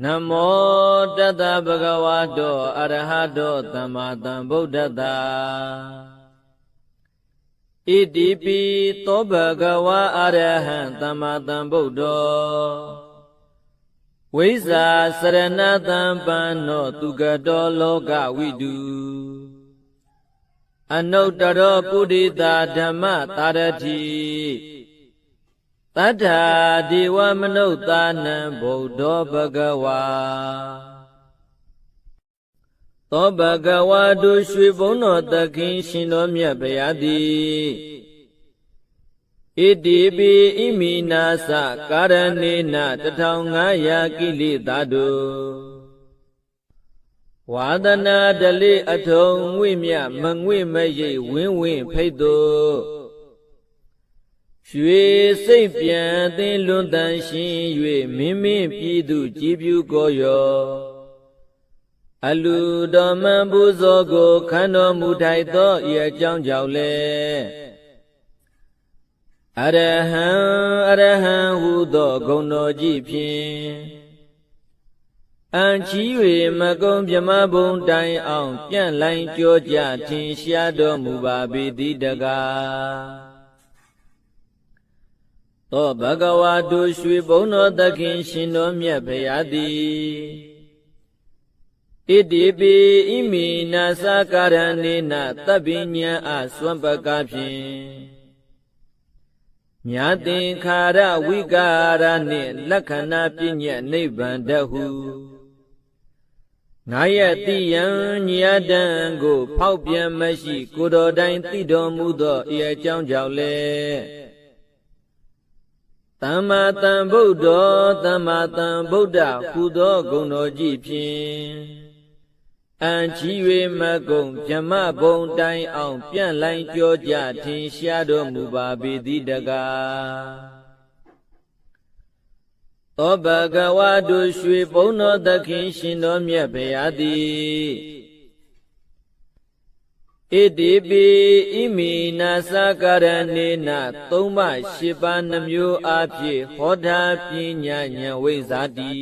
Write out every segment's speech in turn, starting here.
နမောတတ္တဗဂဝတောအရဟတောသမ္မာသမ္ဗုဒ္ဓတ္တဣတိပိသောဗဂဝါအရဟံသမ္မာသမ္ဗုဒ္ဓောဝိဇာစရဏတံပန္နောသူကတောလောကဝိတုအနုတ္တရောပုရိတာဓမ္မတာရတိ တတ္ထာဒီဝမနုဿာနံဗုဒ္ဓောဘဂဝါသောဘဂဝါတို့ရွှေဘုံတော်သခင်ရှင်တော်မြတ်ဗျာတိဣတိပိဣမိနာသကာရဏေန1500ကိလေသာတို့ဝါဒနာတလိအထုံငွေမြမငွေမရိပ်ဝင်းဝင်းဖိတ်တို့ ရွှေစိတ်ပြန်သိလွန်တန်ရှင်၍မင်းမင်းပြည်သူကြည်ပြူကိုရောအလူတော်မန်ပူဇော်ကိုခန္တော်မူထိုက်သောဤအကြောင်းကြောင့်လေအရဟံအရဟံဟုသောဂုဏ်တော်ကြီးဖြင့်အံချီ၍မကုံမြမဘုံတိုင်အောင် ပြန့်လိုင်းကြောကြထင်ရှားတော်မူပါပေသည်တကား သောဘဂဝါတို့ရွှေဘုံတော်သခင်ရှင်တော်မြတ်ဖရာသည်ဣတိပိဣမိနာသကာရဏေနသဗ္ဗညံအစွမ်းပကဖြင့်မြာသင်္ခါရဝိကာရနှင့်လက္ခဏာပညာနိဗ္ဗာန်တဟုငါရဲ့တိယံညာတံကို ဖောက်ပြန်မရှိ ကိုတော်တိုင်သိတော်မူသောဤအကြောင်းကြောင့်လေ သမ္မာသမ္ဗုဒ္ဓောသမ္မာသမ္ဗုဒ္ဓဟူသောဂုဏ်တော်ကြီးဖြင့်အံချီ၍မကုံဗြဟ္မဘုံတိုင်အောင် ပြန့်လိုင်းကြောကြထင်ရှားတော်မူပါပေသည်တကားသောဘဂဝါတို့ရွှေဘုံတော်သခင်ရှင်တော်မြတ်ဗျာသည် ဣတိပိဣမိနာသကာရဏေနသုံးပါးရှစ်ပါးနှမျိုးအဖြစ်ဟောတာပညာဉာဏ်ဝိဇာတိ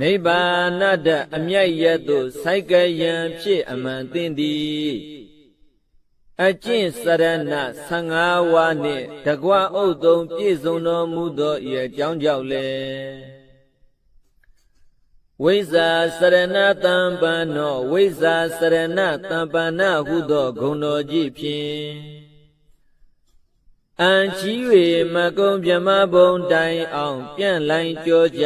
နိဗ္ဗာနတအမြတ်ရသို့စိုက်ကယံဖြစ်အမှန်သိသည်အကျင့်စရဏ15ဝါနှင့်တကွအုပ်သုံးပြည့်စုံတော်မူသောဤအကြောင်းကြောင့်လေ ဝိဇာစရဏတံပန္နောဝိဇာစရဏတံပန္နဟုသောဂုဏ်တော်ကြီးဖြင့်အံချီ၍မကုံမြမဘုံတိုင်အောင် ပြန့်လိုင်းကြောကြ